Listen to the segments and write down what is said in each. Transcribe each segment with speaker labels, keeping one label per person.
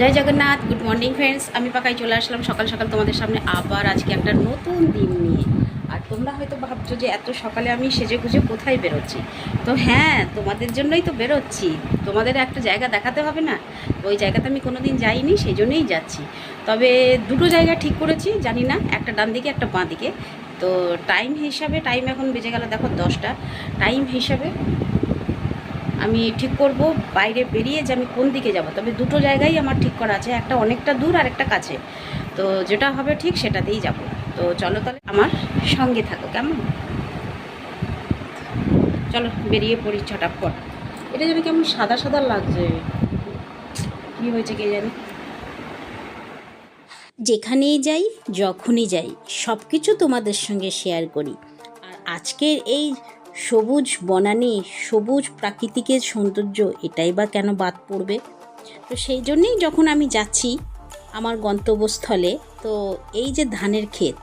Speaker 1: জয় Jagannath good morning friends আমি পাকাই চলে আসলাম সকাল সকাল তোমাদের সামনে আবার আজকে একটা নতুন দিন নিয়ে। আর তোমরা হয়তো ভাবছ যে এত সকালে আমি সেজে গুজে কোথায় বেরোচ্ছি? তো হ্যাঁ তোমাদের জন্যই তো বেরোচ্ছি। তোমাদের একটা জায়গা দেখাতে হবে না? ওই জায়গাতে আমি কোনো দিন যাইনি সেই জন্যই যাচ্ছি। তবে দুটো জায়গা ঠিক করেছি, জানি না, একটা ডান দিকে, একটা বাঁ দিকে। তো টাইম হিসাবে টাইম এখন বেজে গেল দেখো দশটা। টাইম হিসাবে আমি ঠিক করব, বাইরে বেরিয়ে যে আমি কোন দিকে যাব। তবে দুটো জায়গায় আমার ঠিক করা আছে, একটা অনেকটা দূর আর একটা কাছে। তো যেটা হবে ঠিক সেটাতেই যাব। তো চলো তাহলে আমার সঙ্গে থাকো, কেমন? চলো বেরিয়ে পড়ি ছটাপট এটা যেন কেমন সাদা সাদা লাগছে। কী হয়েছে কে জানি? যেখানেই যাই, যখনই যাই সব কিছু তোমাদের সঙ্গে শেয়ার করি। আর আজকের এই সবুজ বনানি, সবুজ প্রাকৃতিকের সৌন্দর্য, এটাই বা কেন বাদ পড়বে? তো সেই জন্যেই যখন আমি যাচ্ছি আমার গন্তব্যস্থলে, তো এই যে ধানের ক্ষেত,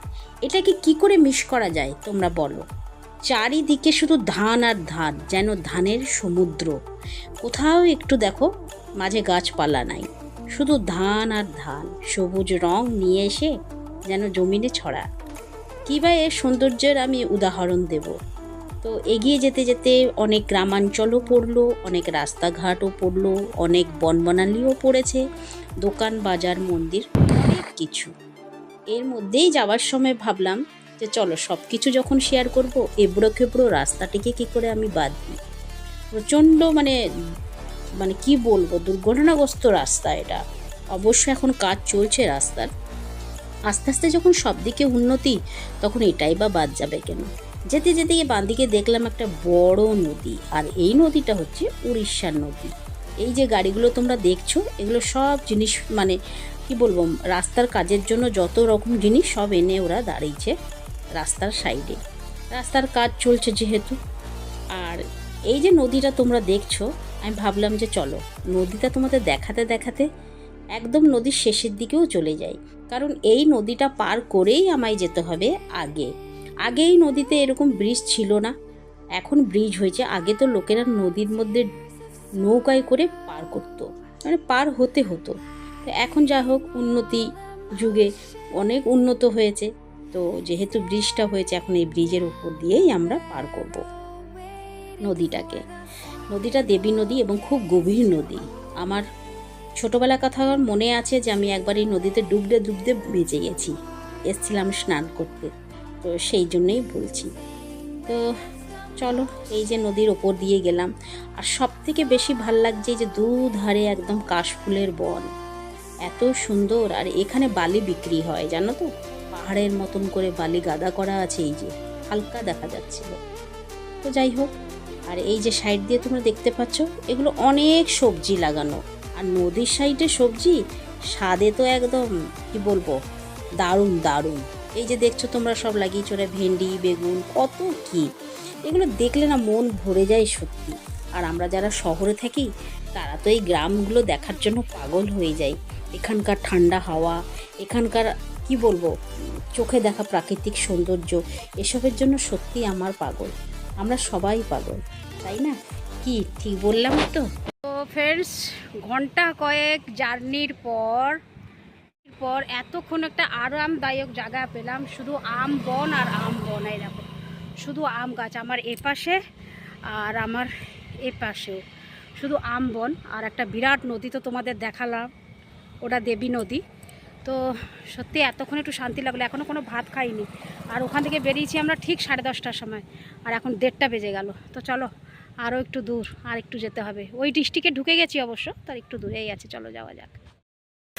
Speaker 1: এটাকে কি করে মিস করা যায় তোমরা বলো? চারিদিকে শুধু ধান আর ধান, যেন ধানের সমুদ্র। কোথাও একটু দেখো, মাঝে গাছপালা নাই। শুধু ধান আর ধান, সবুজ রং নিয়ে এসে যেন জমিনে ছড়া। কী বা এর সৌন্দর্যের আমি উদাহরণ দেব? তো এগিয়ে যেতে যেতে অনেক গ্রামাঞ্চলও পড়ল, অনেক রাস্তাঘাটও পড়ল, অনেক বনবনালিও পড়েছে, দোকান, বাজার, মন্দির, অনেক কিছু। এর মধ্যেই যাওয়ার সময় ভাবলাম যে চলো সব কিছু যখন শেয়ার করব, এবড়ো খেবড়ো রাস্তাটিকে কী করে আমি বাদ দিই? প্রচণ্ড মানে মানে কি বলব, দুর্ঘটনাগ্রস্ত রাস্তা এটা। অবশ্য এখন কাজ চলছে রাস্তার। আস্তে আস্তে যখন সব দিকে উন্নতি, তখন এটাই বা বাদ যাবে কেন? যেতে যেতে গিয়ে বাঁদিকে দেখলাম একটা বড় নদী। আর এই নদীটা হচ্ছে উড়িষ্যার নদী। এই যে গাড়িগুলো তোমরা দেখছ, এগুলো সব জিনিস মানে কি বলব, রাস্তার কাজের জন্য যত রকম জিনিস সব এনে ওরা দাঁড়িয়েছে রাস্তার সাইডে। রাস্তার কাজ চলছে যেহেতু। আর এই যে নদীটা তোমরা দেখছ, আমি ভাবলাম যে চলো, নদীটা তোমাদের দেখাতে দেখাতে একদম নদীর শেষের দিকেও চলে যাই। কারণ এই নদীটা পার করেই আমায় যেতে হবে আগে। আগে এই নদীতে এরকম ব্রিজ ছিল না। এখন ব্রিজ হয়েছে, আগে তো লোকেরা নদীর মধ্যে নৌকায় করে পার করতো মানে পার হতে হতো। তো এখন যা হোক, উন্নতি যুগে অনেক উন্নত হয়েছে। তো যেহেতু ব্রিজটা হয়েছে, এখন এই ব্রিজের উপর দিয়েই আমরা পার করব নদীটাকে। নদীটা দেবী নদী এবং খুব গভীর নদী। আমার ছোটোবেলা কথা আমার মনে আছে যে আমি একবার এই নদীতে ডুবতে ডুবতে বেঁচে গেছি। এসছিলাম স্নান করতে। তো সেই জন্যই বলছি। তো চলো, এই যে নদীর ওপর দিয়ে গেলাম। আর সব থেকে বেশি ভালো লাগছে যে দুধারে একদম কাশফুলের বন। এত সুন্দর, আর এখানে বালি বিক্রি হয়, জানো তো? পাহাড়ের মতন করে বালি গাদা করা আছে, এই যে হালকা দেখা যাচ্ছিল। তো যাই হোক, আর এই যে সাইড দিয়ে তোমরা দেখতে পাচ্ছ, এগুলো অনেক সবজি লাগানো। আর নদীর সাইডে সবজি, স্বাদে তো একদম, কি বলব? দারুণ দারুণ। এই যে দেখছ তোমরা সব লাগিয়েছো ওরা ভেন্ডি, বেগুন, কত কি? এগুলো দেখলে না মন ভরে যায় সত্যি। আর আমরা যারা শহরে থাকি, তারা তো এই গ্রামগুলো দেখার জন্য পাগল হয়ে যায়। এখানকার ঠান্ডা হাওয়া, এখানকার, কি বলব, চোখে দেখা প্রাকৃতিক সৌন্দর্য, এসবের জন্য সত্যি আমার পাগল। আমরা সবাই পাগল, তাই না? কি, ঠিক বললাম তো? তো ফ্রেন্ডস ঘণ্টা কয়েক জার্নির পর পর এতক্ষণ একটা আরামদায়ক জায়গা পেলাম, শুধু আম বন আর আম বন, এই দেখো। শুধু আম গাছ আমার এপাশে আর আমার এপাশেও। শুধু আম বন আর একটা বিরাট নদী তো তোমাদের দেখালাম, ওটা দেবী নদী। তো সত্যি এতক্ষণ একটু শান্তি লাগল এখনও কোনো ভাত খাইনি। আর ওখান থেকে বেরিয়েছি আমরা ঠিক সাড়ে দশটার সময়, আর এখন দেড়টা বেজে গেল। তো চলো, আরও একটু দূর, আর একটু যেতে হবে। ওই ডিস্ট্রিক্টে ঢুকে গেছি অবশ্য, তার একটু দূরেই আছে, চলো যাওয়া যাক।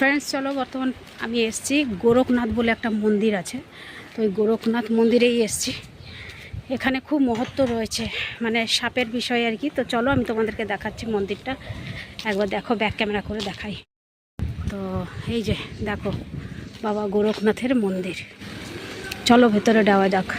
Speaker 1: ফ্রেন্ডস চলো, বর্তমান আমি এসছি গোরখনাথ বলে একটা মন্দির আছে। তো ওই গোরখনাথ মন্দিরেই এসছি। এখানে খুব মহত্ব রয়েছে মানে সাপের বিষয় আর কি। তো চলো, আমি তোমাদেরকে দেখাচ্ছি মন্দিরটা। একবার দেখো ব্যাক ক্যামেরা করে দেখাই। তো এই যে, দেখো, বাবা গোরখনাথের মন্দির। চলো, ভেতরে দেওয়া যাক।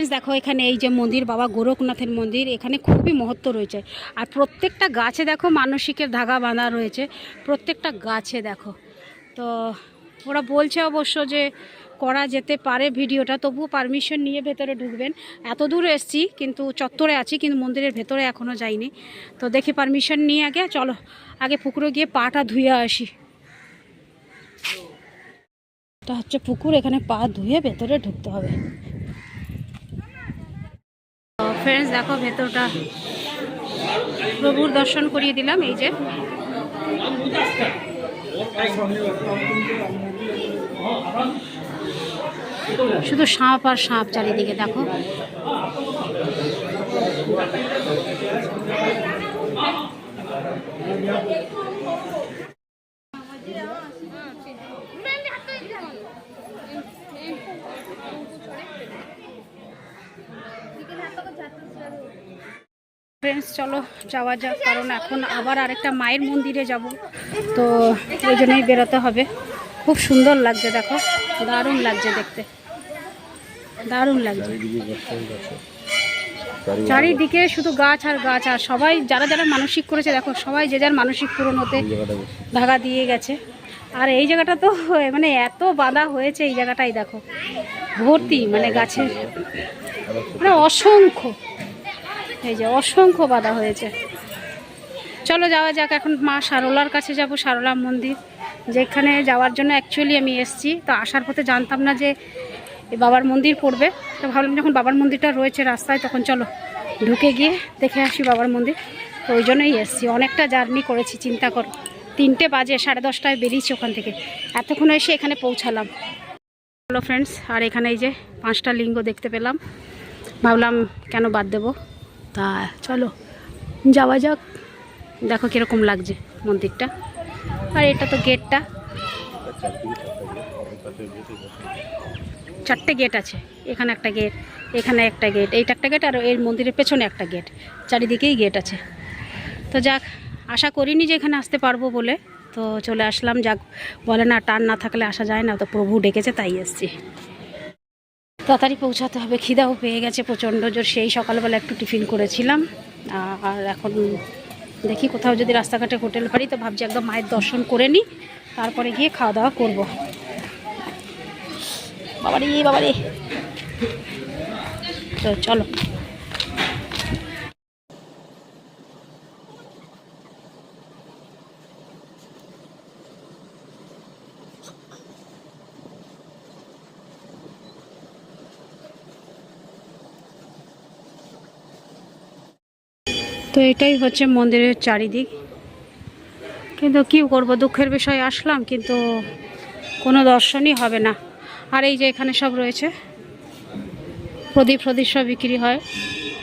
Speaker 1: দেখো, এখানে এই যে মন্দির, বাবা গোরখনাথের মন্দির, এখানে খুবই মহত্ব রয়েছে। আর প্রত্যেকটা গাছে দেখো মানসিকের ধাগা বাঁধা রয়েছে। প্রত্যেকটা গাছে দেখো। তো ওরা বলছে অবশ্য যে করা যেতে পারে ভিডিওটা, তবুও পারমিশন নিয়ে ভেতরে ঢুকবেন। এত দূর এসছি, কিন্তু চত্বরে আছি, কিন্তু মন্দিরের ভেতরে এখনও যাইনি। তো দেখি পারমিশন নিয়ে আগে, চলো, আগে পুকুরে গিয়ে পাটা ধুয়ে আসি। এটা হচ্ছে পুকুর, এখানে পা ধুয়ে ভেতরে ঢুকতে হবে। ফ্রেন্ডস দেখো ভেতরটা। প্রভুর দর্শন করিয়ে দিলাম, এই যে। শুধু সাপ আর সাপ চারিদিকে, দেখো। ফ্রেন্ডস চলো যাওয়া যাক, কারণ এখন আবার আরেকটা মায়ের মন্দিরে যাব। তো ওই জন্যই বেরোতে হবে। খুব সুন্দর লাগছে, দেখো। দারুণ লাগছে দেখতে। দারুণ লাগছে। চারিদিকে শুধু গাছ আর গাছ, আর সবাই, যারা যারা মানসিক করেছে, দেখো, সবাই যে যার মানসিক পূরণ হতে ধাগা দিয়ে গেছে। আর এই জায়গাটা তো মানে এত বাঁধা হয়েছে এই জায়গাটাই, দেখো। ভর্তি মানে গাছের মানে অসংখ্য। এই যে অসংখ্য বাধা হয়েছে। চলো যাওয়া যাক, এখন মা সারলার কাছে যাব, সারলা মন্দির। যেখানে যাওয়ার জন্য অ্যাকচুয়ালি আমি এসেছি। তো আসার পথে জানতাম না যে বাবার মন্দির পড়বে। তো ভাবলাম যখন বাবার মন্দিরটা রয়েছে রাস্তায়, তখন চলো ঢুকে গিয়ে দেখে আসি বাবার মন্দির। তো ওই জন্যই এসেছি। অনেকটা জার্নি করেছি, চিন্তা করো। তিনটে বাজে, সাড়ে দশটায় বেরিয়েছি ওখান থেকে। এতক্ষণ এসে এখানে পৌঁছালাম। হ্যালো ফ্রেন্ডস আর এখানে এই যে পাঁচটা লিঙ্গ দেখতে পেলাম। ভাবলাম কেন বাদ দেবো? তা, চলো, যাওয়া যাক। দেখো কীরকম লাগছে মন্দিরটা। আর এটা তো গেটটা। চারটে গেট আছে, এখানে একটা গেট, এখানে একটা গেট, এইটা একটা গেট আর এর মন্দিরের পেছনে একটা গেট, চারিদিকেই গেট আছে। তো যাক, আশা করিনি যে এখানে আসতে পারব বলে, তো চলে আসলাম। যাক, বলে না, টান না থাকলে আসা যায় না, তো প্রভু ডেকেছে, তাই এসছি। তাড়াতাড়ি পৌঁছাতে হবে, খিদাও পেয়ে গেছে প্রচণ্ড জোর। সেই সকালবেলা একটু টিফিন করেছিলাম। আর এখন দেখি কোথাও যদি রাস্তাঘাটে হোটেল পারি, তো ভাবছি একদম মায়ের দর্শন করে নিই, তারপরে গিয়ে খাওয়া দাওয়া করব। বাবারি বাবারি। তো চলো। তো এটাই হচ্ছে মন্দিরের চারিদিক। কিন্তু কি করব, দুঃখের বিষয় আসলাম, কিন্তু কোনো দর্শনই হবে না। আর এই যে এখানে সব রয়েছে, প্রদীপ প্রদীপ সব বিক্রি হয়।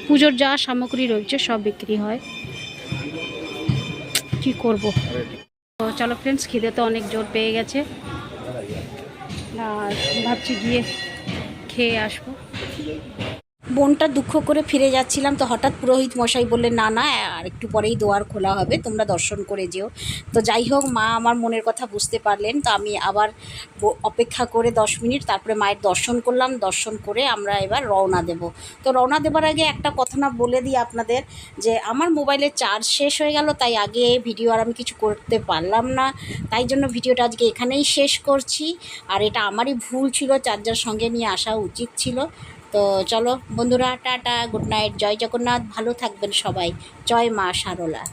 Speaker 1: পুজোর যা সামগ্রী রয়েছে সব বিক্রি হয়। কি করব? তো চলো ফ্রেন্ডস খিদে তো অনেক জোর পেয়ে গেছে। আর ভাবছি গিয়ে খেয়ে আসব।
Speaker 2: বোনটা দুঃখ করে ফিরে যাচ্ছিলাম, তো হঠাৎ পুরোহিত মশাই বললেন, না না, আর একটু পরেই দোয়ার খোলা হবে, তোমরা দর্শন করে যেও। তো যাই হোক, মা আমার মনের কথা বুঝতে পারলেন, তো আমি আবার অপেক্ষা করে দশ মিনিট, তারপরে মায়ের দর্শন করলাম, দর্শন করে আমরা এবার রওনা দেব। তো রওনা দেবার আগে একটা কথা না বলে দিই আপনাদের, যে আমার মোবাইলের চার্জ শেষ হয়ে গেল, তাই আগে ভিডিও আর আমি কিছু করতে পারলাম না, তাই জন্য ভিডিওটা আজকে এখানেই শেষ করছি। আর এটা আমারই ভুল ছিল, চার্জার সঙ্গে নিয়ে আসা উচিত ছিল। তো চলো বন্ধুরা টাটা গুড নাইট জয় জগন্নাথ ভালো থাকবেন সবাই। জয় মা সারলা।